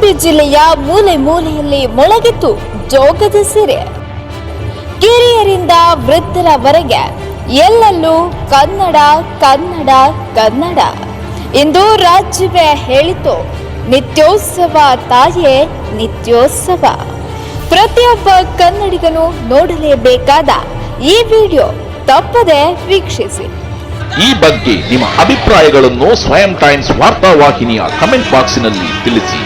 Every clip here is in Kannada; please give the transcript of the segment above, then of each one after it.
ಉಡುಪಿ ಜಿಲ್ಲೆಯ ಮೂಲೆ ಮೂಲೆಯಲ್ಲಿ ಮೊಳಗಿತ್ತು ಜೋಗದ ಸಿರೆ. ಕಿರಿಯರಿಂದ ವೃದ್ಧರವರೆಗೆ ಎಲ್ಲೆಲ್ಲೂ ಕನ್ನಡ ಕನ್ನಡ ಕನ್ನಡ. ಎಂದು ರಾಜ್ಯವೇ ಹೇಳಿತು, ನಿತ್ಯೋತ್ಸವ ತಾಯೇ ನಿತ್ಯೋತ್ಸವ. ಪ್ರತಿಯೊಬ್ಬ ಕನ್ನಡಿಗನು ನೋಡಲೇಬೇಕಾದ ಈ ವಿಡಿಯೋ ತಪ್ಪದೆ ವೀಕ್ಷಿಸಿ. ಈ ಬಗ್ಗೆ ನಿಮ್ಮ ಅಭಿಪ್ರಾಯಗಳನ್ನು ಸ್ವಯಂ ಟೈಮ್ಸ್ ವಾರ್ತಾ ವಾಹಿನಿಯ ಕಮೆಂಟ್ ಬಾಕ್ಸ್ನಲ್ಲಿ ತಿಳಿಸಿ.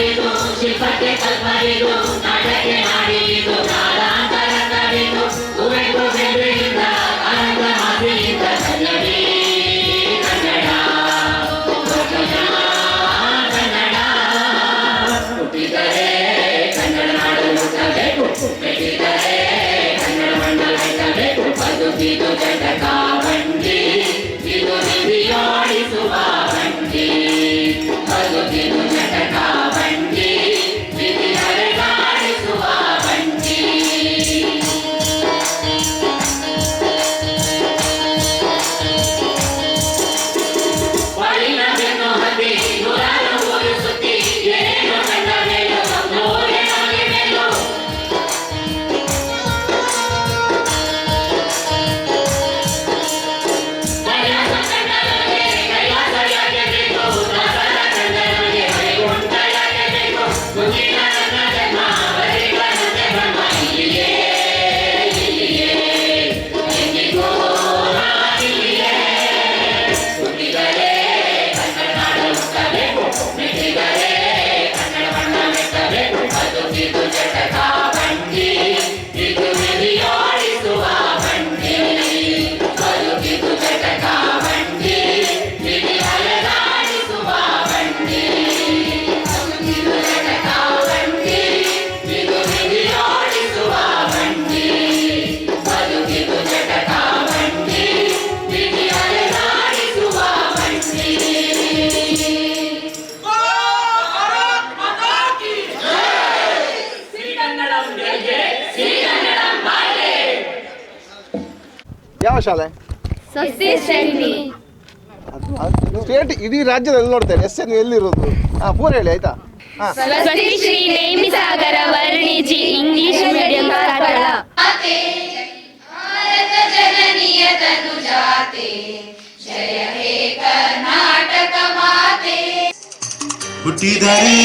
ಮಾಡಿರು ಸಿಬ್ಬಂದಿ ಕಲ್ಮರಿರು ನಾಟಕ ಮಾಡಿರು ಯಾವ ಶಾಲೆ. ಸ್ಟೇಟ್ ಇಡೀ ರಾಜ್ಯದಲ್ಲಿ ನೋಡ್ತೇನೆ ಎಸ್ ಎನ್ ಎಲ್ಲಿರೋದು? ಹಾ ಪೂರ ಹೇಳಿ ಆಯ್ತಾ? ಇಂಗ್ಲಿಷ್ ಮೀಡಿಯಂ ಹುಟ್ಟಿದರೆ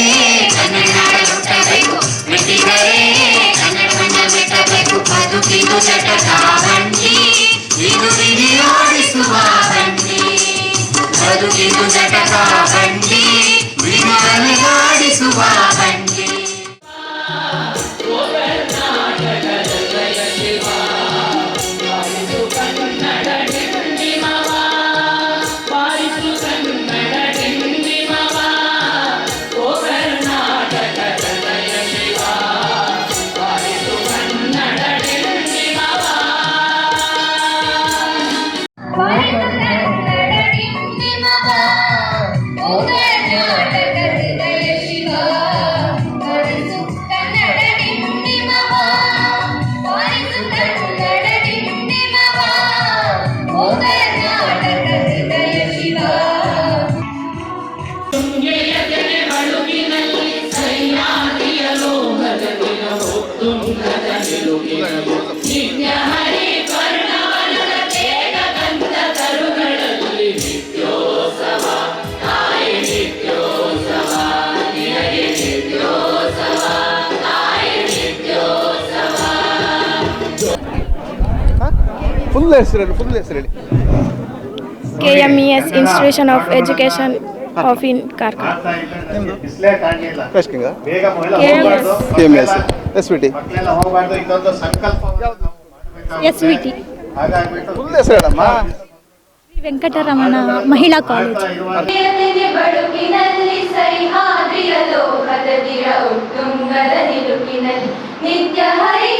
ಫುಲ್ ಹೆಸರು ಹೇಳಿ ಫುಲ್ ಹೆಸರು ಹೇಳಿ KMES Institution of Education of in Karkar. ನಿಮ್ಮದು ಬೇಗ KMS. K M S S ಇದೊಂದು ಸಂಕಲ್ಪ SVT. ಹಾಗಾಗ್ಬಿಟ್ಟು ಫುಲ್ ಹೆಸರು ಹೇಳಮ್ಮ ವೆಂಕಟರಮಣ ಮಹಿಳಾ ಕಾಲೇಜ್. ಉತ್ತುಂಗದ ನಿಲುಕಿನಲ್ಲಿ ನಿತ್ಯ ಹರಿ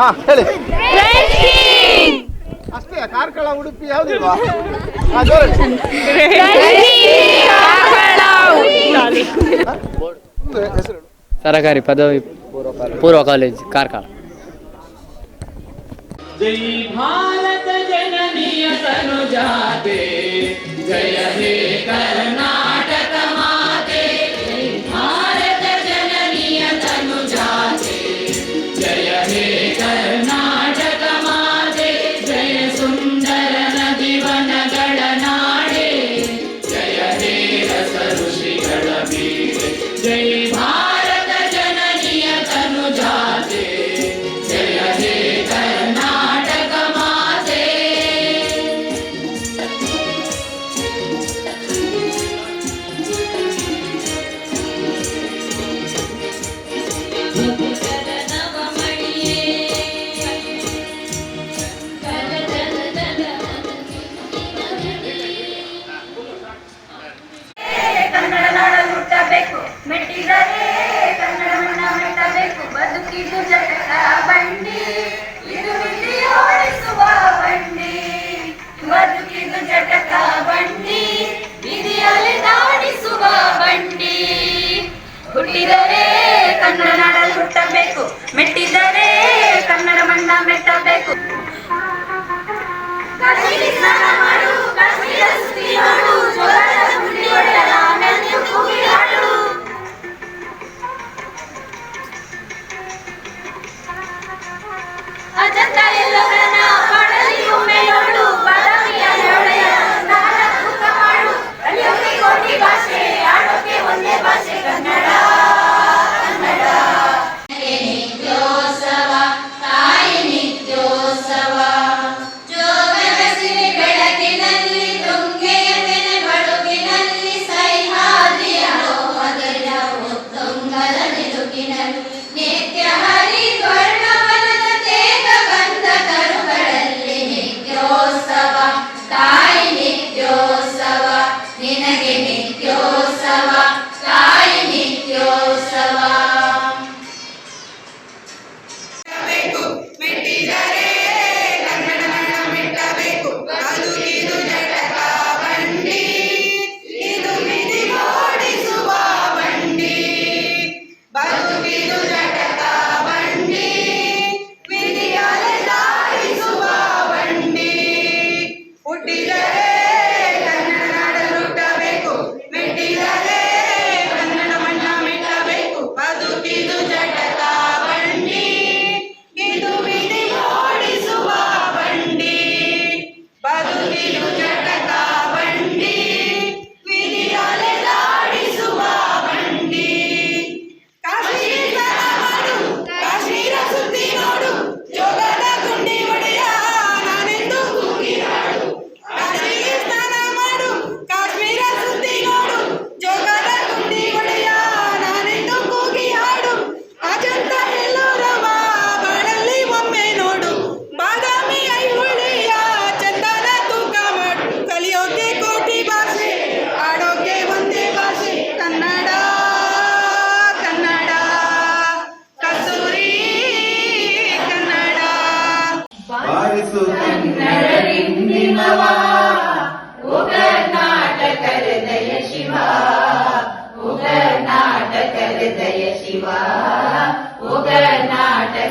ಹಾ ಹೇಳಿ. ಅಷ್ಟೇ ಕಾರ್ಕಳ ಉಡುಪಿ ಯಾವ್ದಿಲ್ವಾ ಹಾ ಜೋರಲ್ಲಿ ಫುಲ್ ಹೆಸರು ಹೇಳು ಸರಕಾರಿ ಪದವಿ ಪೂರ್ವ ಕಾಲೇಜ್ ಕಾರ್ಕಳ. ಜೈ ಭಾರತ ಜನನಿಯ ತನು ಜಾತೆ ಜಯ ಹೇ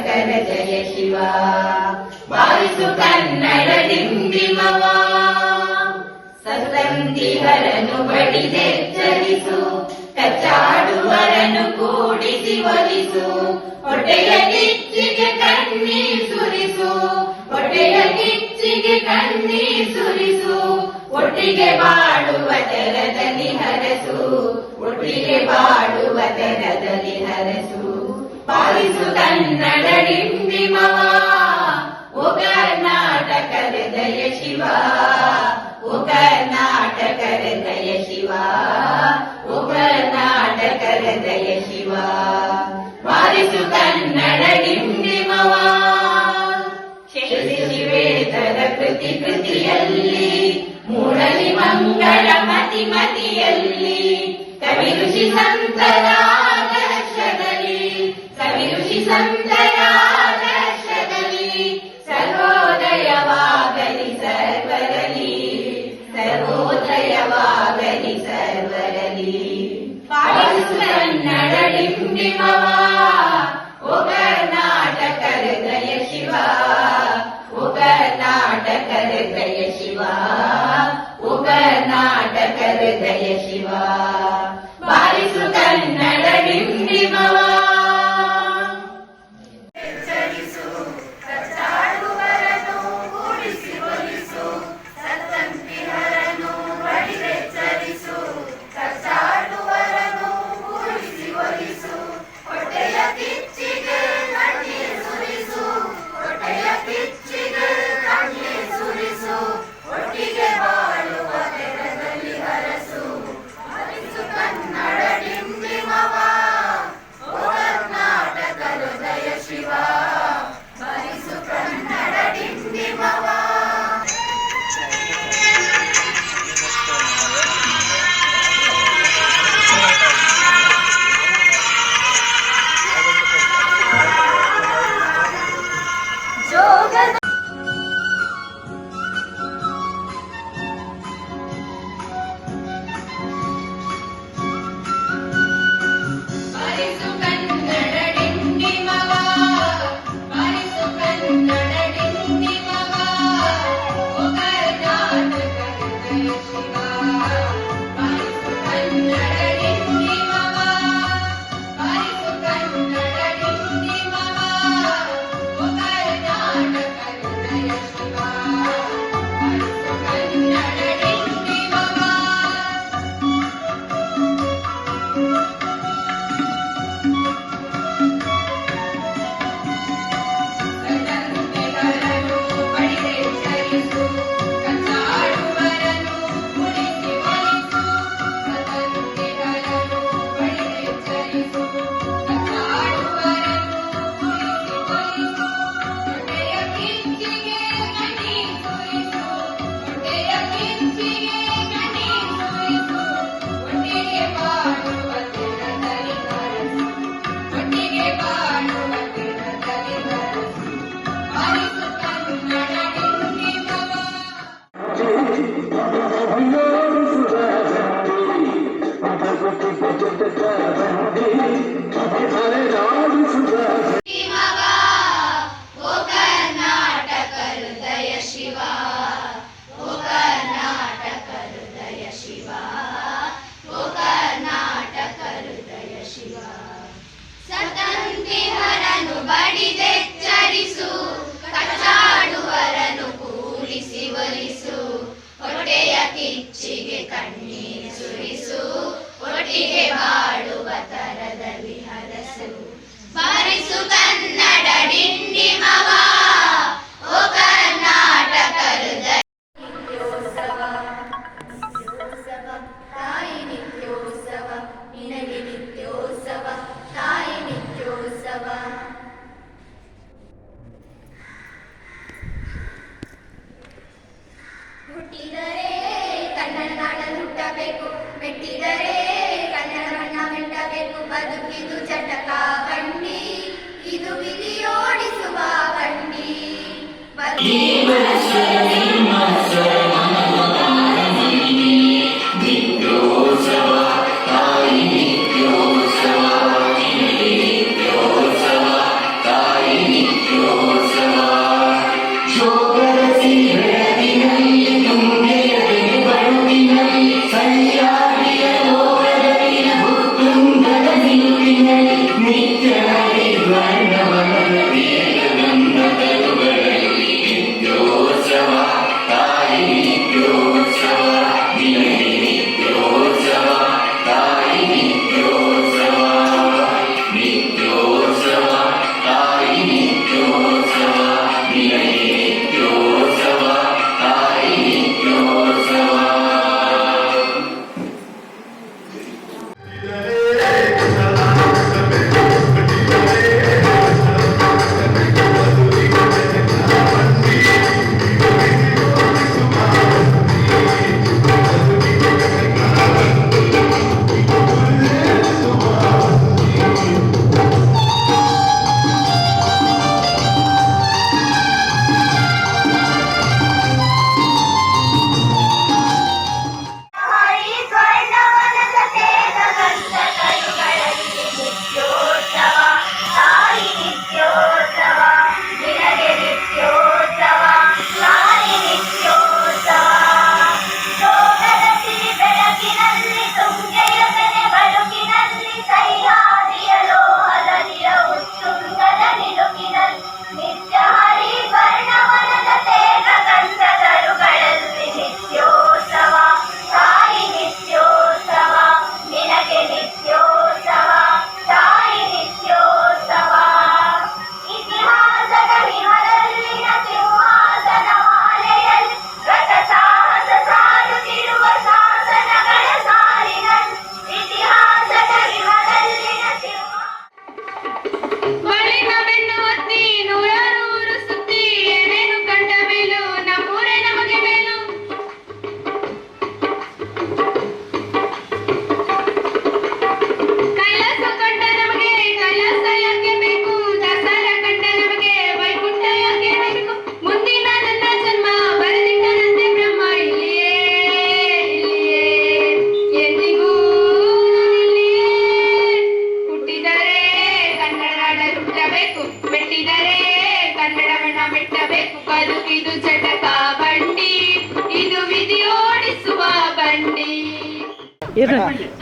ಕರ್ನಾಟಕದ ಜಯ ಶಿವ ಬಾಯಿಸು ಕನ್ನಡ ಡಿಂಡಿಮವ ಸತಂತಿಹರನು ಬಡಿದೆಚ್ಚರಿಸು ಕಚ್ಚಾಡುವರನು ಕೂಡಿಸಿ ಒಲಿಸು, ಹೊಟ್ಟೆಯ ಕಿಚ್ಚಿಗೆ ಕಣ್ಣೀರ್ ಸುರಿಸು, ಹೊಟ್ಟೆಯ ಕಿಚ್ಚಿಗೆ ಕಣ್ಣೀರ್ ಸುರಿಸು, ಒಟ್ಟಿಗೆ ಬಾಳುವ ತೆರದಲ್ಲಿ ಹರಸು, ಒಟ್ಟಿಗೆ ಬಾಳುವ ತೆರದಲ್ಲಿ ಹರಸು. ಪಾಲಿಸು ಕನ್ನಡ ಡಿಂಡಿಮವ ಓ ಕರ್ನಾಟಕದ ದಯ ಶಿವ. ಓ ಕರ್ನಾಟಕದ ದಯ ಶಿವ. ಓ ಕರ್ನಾಟಕದ ದಯ ಶಿವ. ಪಾಲಿಸು ಕನ್ನಡ ಡಿಂಡಿಮವ ಶಿವೇತರ ಕೃತಿ ಕೃತಿಯಲ್ಲಿ, ಮೂಡಲಿ ಮಂಗಳ ಮತಿ ಮತಿಯಲ್ಲಿ, ಕವಿ ಋಷಿ ಸಂತರ ಆದರ್ಶದಲ್ಲಿ ಸರ್ವೋದಯವಾಗಲಿ ಸರ್ವರಲಿ ಸರ್ವೋದಯವಾಗಲಿ ಸರ್ವರಲಿ ಪಾಲಿಸು ಕನ್ನಡ ಡಿಂಡಿಮವ ಓ ಶಿವ ಓ ಕರ್ನಾಟಕ ಹೃದಯ ಶಿವ ಓ ಕರ್ನಾಟಕ ಶಿವ. ಬಾರಿಸು ಕನ್ನಡ ಓ Blessed in my soul.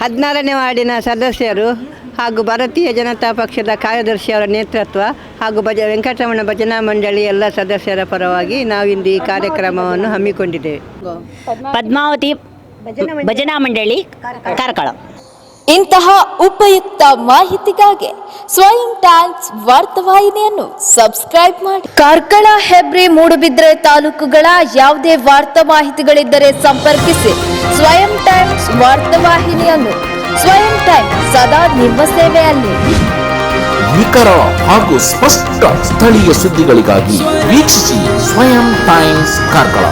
ಹದಿನಾರನೇ ವಾರ್ಡಿನ ಸದಸ್ಯರು ಹಾಗೂ ಭಾರತೀಯ ಜನತಾ ಪಕ್ಷದ ಕಾರ್ಯದರ್ಶಿಯವರ ನೇತೃತ್ವ ಹಾಗೂ ಭಜ ವೆಂಕಟರಮಣ ಭಜನಾ ಮಂಡಳಿ ಎಲ್ಲ ಸದಸ್ಯರ ಪರವಾಗಿ ನಾವಿಂದು ಈ ಕಾರ್ಯಕ್ರಮವನ್ನು ಹಮ್ಮಿಕೊಂಡಿದ್ದೇವೆ. ಪದ್ಮಾವತಿ ಭಜನಾ ಮಂಡಳಿ ಕಾರ್ಕಳ. ಇಂತಹ ಉಪಯುಕ್ತ ಮಾಹಿತಿಗಾಗಿ ಸ್ವಯಂ ಟ್ಯಾಕ್ಸ್ ವಾರ್ತಾವಾಹಿನಿಯನ್ನು ಸಬ್ಸ್ಕ್ರೈಬ್ ಮಾಡಿ. ಕಾರ್ಕಳ ಹೆಬ್ರಿ ಮೂಡುಬಿದ್ರೆ ತಾಲೂಕುಗಳ ಯಾವುದೇ ವಾರ್ತಾ ಮಾಹಿತಿಗಳಿದ್ದರೆ ಸಂಪರ್ಕಿಸಿ ಸ್ವಯಂ ಟೈಮ್ಸ್ ವಾರ್ತಾವಾಹಿನಿಯನ್ನು ಸ್ವಯಂ ಟೈಮ್ ಸದಾ ನಿಮ್ಮ ಸೇವೆಯಲ್ಲಿ. ನಿಖರ ಹಾಗೂ ಸ್ಪಷ್ಟ ಸ್ಥಳೀಯ ಸುದ್ದಿಗಳಿಗಾಗಿ ವೀಕ್ಷಿಸಿ ಸ್ವಯಂ ಟೈಮ್ಸ್ ಕಾರ್ಕಳ.